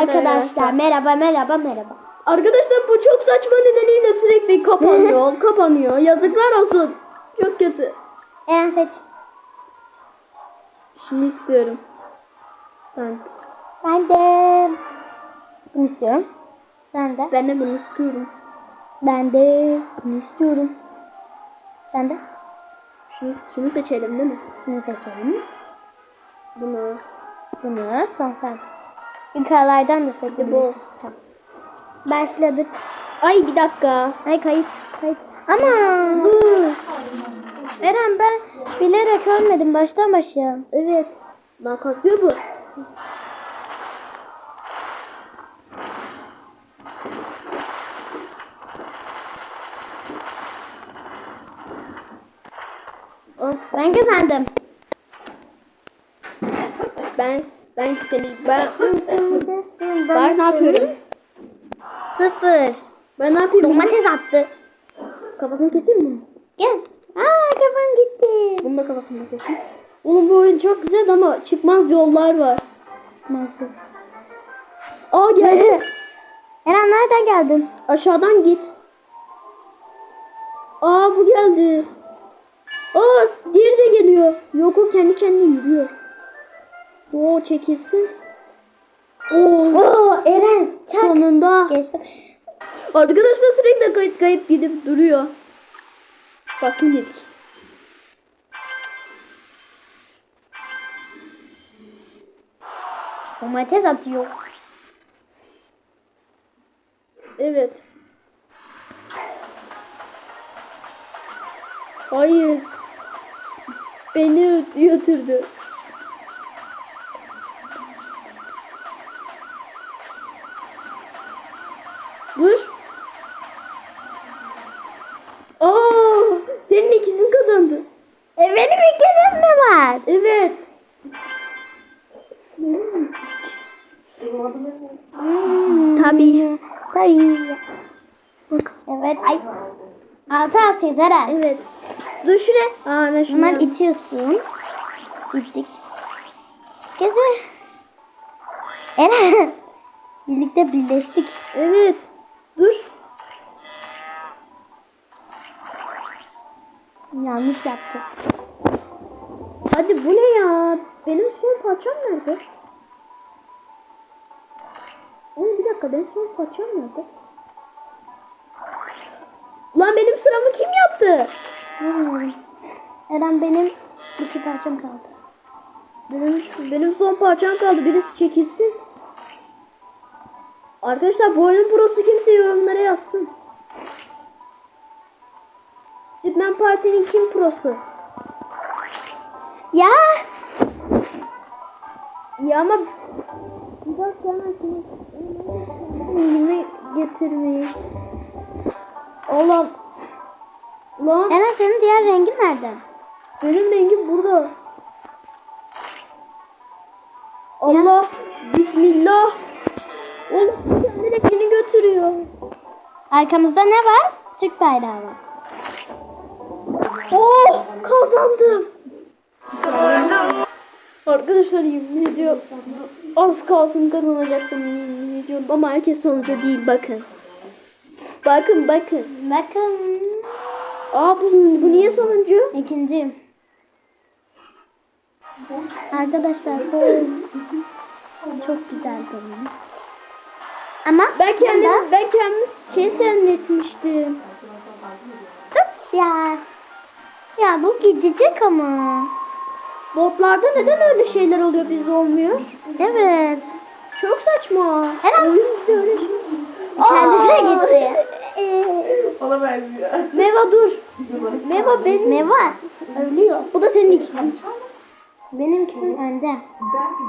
arkadaşlar. Merhaba merhaba merhaba. Arkadaşlar bu çok saçma nedeniyle sürekli kapanıyor, kapanıyor. Yazıklar olsun. Çok kötü. Eren seç. Şunu istiyorum. Tank. Ben de bunu istiyorum. Sen de. Ben de bunu istiyorum. Ben de bunu istiyorum. Sen de. Şunu, şunu seçelim değil mi? Bunu seçelim. Bunu. Bunu son sen. Yukarılardan da seçebilirsin. Tamam. Başladık. Ay bir dakika. Ay kayıt. Kayıt. Ama dur. Eren ben bilerek ölmedim baştan başa. Evet. Lan kasıyor bu. Ben kazandım. Ben ben seni ben ben ne yapıyorum? Sıfır. Ben ne yapıyorum? Domates attı. Kafasını keseyim mi? Yes. Aa kafam gitti. Bunu da kafasını keseyim. Oğlum bu oyun çok güzel ama çıkmaz yollar var. Nasıl? Aa geldi. Eren nereden geldin? Aşağıdan git. Aa bu geldi. Aa diğeri de geliyor. Yok o kendi kendine yürüyor. Oo çekilsin. Oo, Oo Eren çak. sonunda. Geçtim. Arkadaşlar sürekli kayıp kayıp gidip duruyor. Baskın yedik. Domates atıyor. Evet. Hayır. Beni götürdü. Dur. Aa, senin ikizin kazandı. E benim ikizim mi var? Evet. Tabii. Tabii. Evet. Ay. Altı altıyız Eren. Evet. Dur şuraya. Aa, ben şunu Bunlar yapayım. itiyorsun. İttik. Gezi. Eren. Birlikte birleştik. Evet. Dur. Yanlış yaptık. Hadi bu ne ya? Benim son parçam nerede? Dakika benim son parçam nerede? Lan benim sıramı kim yaptı? Eren benim iki parçam kaldı. Benim, benim son parçam kaldı. Birisi çekilsin. Arkadaşlar bu oyunun prosu kimse yorumlara yazsın. Zipman Parti'nin kim prosu? Ya. Ya ama bir dakika hemen elime getirmeyi. Allah'ım. Lan Eren senin diğer rengin nerede? benim rengim burada. Allah. Bismillah. Oğlum kendi rengini götürüyor. Arkamızda ne var? Türk bayrağı var. Oh kazandım. Arkadaşlar yemin ediyorum az kalsın kazanacaktım yemin ediyorum ama herkes sonucu değil bakın. Bakın bakın. Bakın. Aa bu, bu niye sonuncu? İkinci. Arkadaşlar bu çok güzel oyun. Ama Ben kendim bunda- ben kendim şey zannetmiştim. Dur ya. Ya bu gidecek ama. Botlarda neden öyle şeyler oluyor bizde olmuyor? Evet. Çok saçma. Eren- Oyun bize öyle şey. Kendisine Aa! gitti. Ona benziyor. Meva dur. Meva benim. Ne var? Ölüyor. Bu da senin ikizin. Benimkisi önde.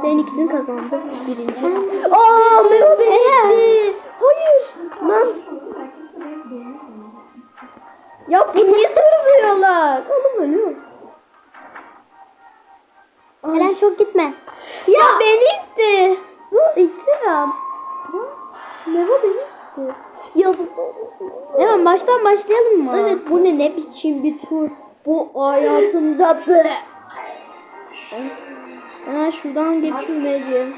Senin ikizin kazandı. Birinci. Aa Meva beni yetti. Hayır. Lan. Ya bu niye durmuyorlar? Oğlum ölüyor. Eren çok gitme. Ya beni itti. Hı, itti ya. Meva beni itti. Yazık. Eren baştan başlayalım mı? Evet bu ne ne biçim bir tur. Bu hayatımda böyle. Ben şuradan geçirmeyeceğim.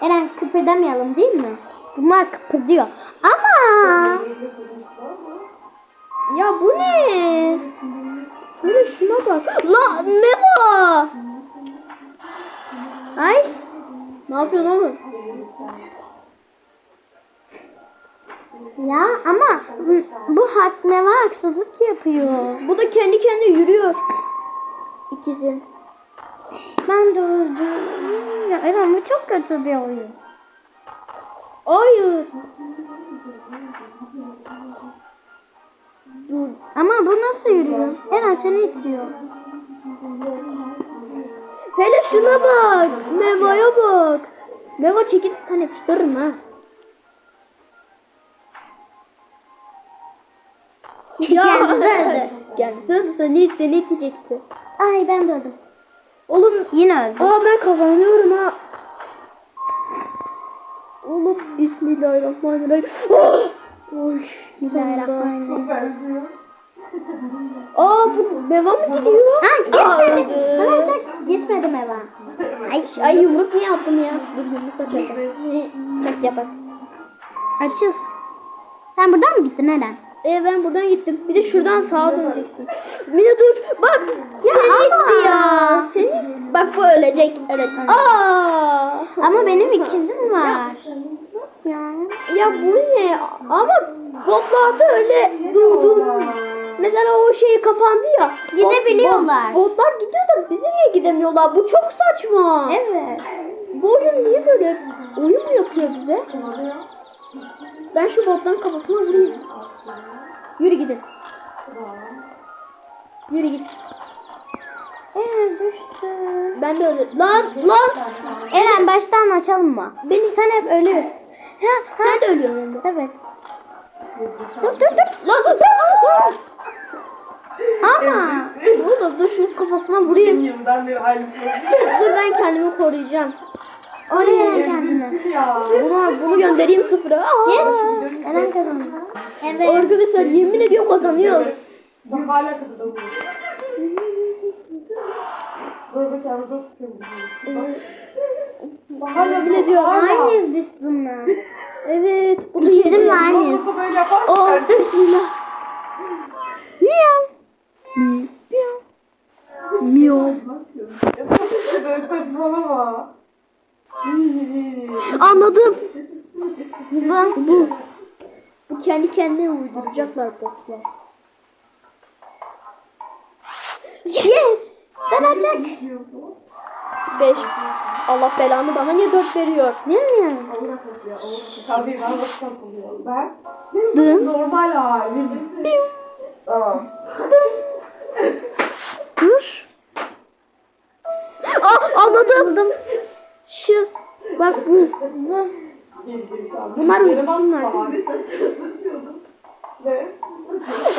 Eren kıpırdamayalım değil mi? Bunlar kıpırdıyor. Ama Ya bu ne? Böyle şuna bak. La Meva. ay Ne yapıyorsun oğlum? ya ama bu- var haksızlık yapıyor. Bu da kendi kendine yürüyor. İkisi. Ben de öldüm. Ya bu çok kötü bir oyun. Hayır. Dur. Ama bu nasıl yürüyor? Eren seni itiyor. Hele şuna bak. Meva'ya bak. Meva çekip tane yapıştırırım ha. Kendisi öldü. Kendisi öldü. Seni, seni itecekti. Ay ben de öldüm. Oğlum. Yine öldüm. Aa ben kazanıyorum ha. Oğlum Bismillahirrahmanirrahim. Oy. Bismillahirrahmanirrahim. Aa bu Meva mı gidiyor? Ha gitmedi. öldü. Bana çok gitmedim eve. Ay, Ay yumruk niye yaptım ya? Dur yumruk da çekeyim. Sak yapar. açıl. Sen buradan mı gittin Eren? Ee, ben buradan gittim. Bir de şuradan sağa döneceksin. Mine dur. Bak. Ya seni ama. ya. Seni. Bak bu ölecek. Evet. Aa. Ama benim ikizim var. Ya. Ya bu ne? Ama botlarda öyle durdum. Mesela o şey kapandı ya. Gidebiliyorlar. Bot- Botlar gidiyor da bizi niye gidemiyorlar? Bu çok saçma. Evet. Bu oyun niye böyle oyun mu yapıyor bize? Ben şu botların kafasına vurayım. Yürü gidin. Yürü git. Eren düştü. Ben de öyle. Lan lan. Eren baştan açalım mı? Beni sen hep ölüyorsun. Ha, ha. Sen de ölüyorsun. Evet. Dur dur dur. Lan. Ama Oğlum dur şu kafasına vurayım. Yıldan beri aynı şey. Dur ben kendimi koruyacağım. oraya kendini. ya. Bunu, bunu göndereyim sıfıra. Aa. Yes. Eren kazandı. Evet. Arkadaşlar yemin ediyorum kazanıyoruz. Bak hala bu. Dur bir tane. Hala yemin ediyorum. Aynıyız biz bununla. Evet. Bu da yemin- aynıyız. Mısın? bismillah. Miyav. Mi- Miyav. Miyav. Anladım. Bu. Bu. Bu kendi kendine uyduracaklar botlar. Yes. Ben açacak. 5. Allah belanı bana niye 4 veriyor? Bilmiyorum. Tabii ben nasıl? Ben benim normal halim. Tamam. Dur. Aa anladım. Şu. Bak bu. bu. Bunlar uyusunlar. Ne?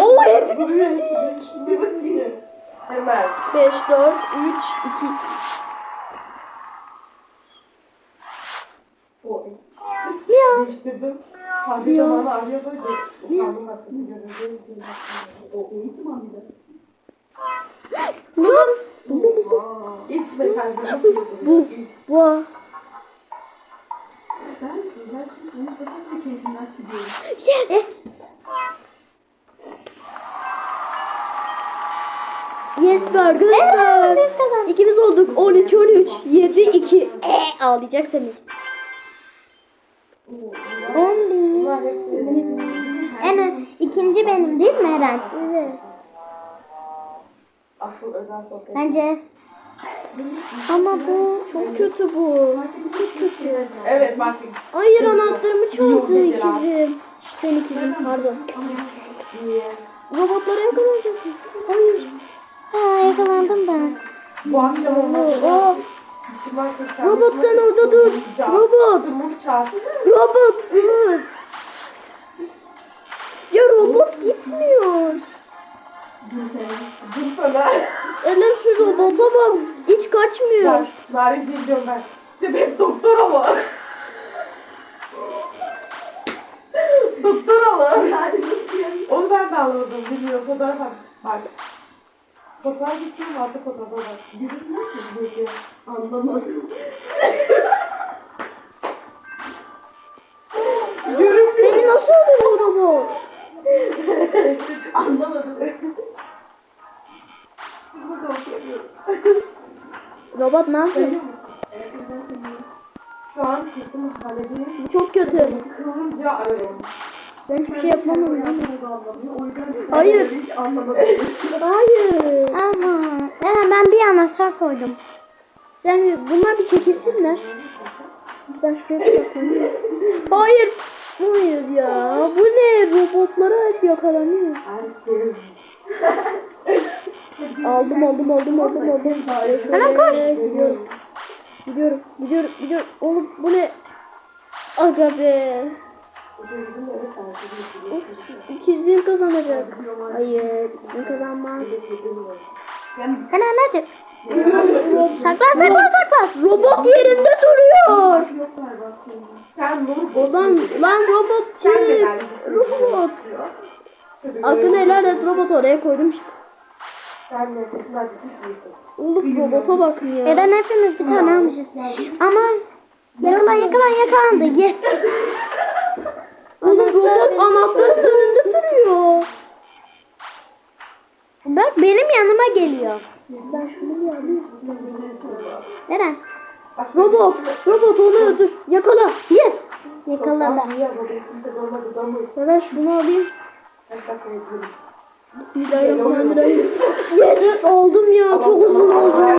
Oo hepimiz bindik. Bir bakayım. Hemen. 5, 4, 3, 2. O Ya. Değiştirdim. Kahve zamanı arıyor böyle. Utandım başkası görünce. O eğitim anıydı. Buldum. İlk mesajları Bu. Bu. Ben özel için konuşmasam da keyfimden siliyorum. Yes. Yes be arkadaşlar. biz kazandık. İkimiz olduk. 13, 13, 7, 2. Eee ağlayacaksınız. Değil mi Eren? Evet. Asıl özel sohbet. Bence. Ama bu Çok kötü bu. Çok kötü. Evet bak. Hayır anahtarımı çaldı ikizim. Sen ikizim pardon. Robotlara yakalayacaksın. Hayır. ha, yakalandım ben. Bu akşam olmaz. Aa, Cumartesi robot sen orada dur. Robot. Robot dur. Ya robot gitmiyor. Dur sana. Eller şu robota bak. Hiç kaçmıyor. Narinci diyorum ben. Sebep doktor ama. doktor ama. Onu ben de anladım. Bilmiyorum. Fotoğraf bak. Bak. Fotoğraf istiyorum artık fotoğrafa bak. Bizim nasıl gece? Anlamadım. Beni nasıl öldürdü bu robot? Anlamadım. Burada okuyorum. Robot ne yapıyor? Şu an kesin halledeyim. Bu çok kötü. Kılınca arıyorum. Ben hiçbir şey yapmam lazım. Hayır. hiç anlamadım. Hayır. Ama Eren ben bir anahtar koydum. Sen bunlar bir çekilsinler. Ben şuraya bir saklanayım. Hayır. Hayır ya. Bu ne? Robotlara hep yakalanıyor. Aldım aldım aldım aldım aldım. Hemen koş. Gidiyorum. Gidiyorum gidiyorum gidiyorum. Oğlum bu ne? Aga be. Of, ikizliğim kazanacak. Hayır, ikizliğim kazanmaz. Eren hadi. Saklan saklan saklan. Robot yerinde duruyor. Sen Lan, robot çık. Robot. Hakkını helal et robot oraya koydum işte. Sen nefesini açmışsın. Oğlum robota bakın ya. Eren hepimiz bir tane almışız. Ama yakalan yakalan yakalandı. Yes. Oğlum robot anahtarın önünde duruyor. Bak benim yanıma geliyor. Ben şunu bir alayım. Eren. Robot, robot onu öldür. Yakala. Yes. Yakaladı. Ben şunu alayım. Bismillahirrahmanirrahim. Yes oldum ya çok uzun oldu.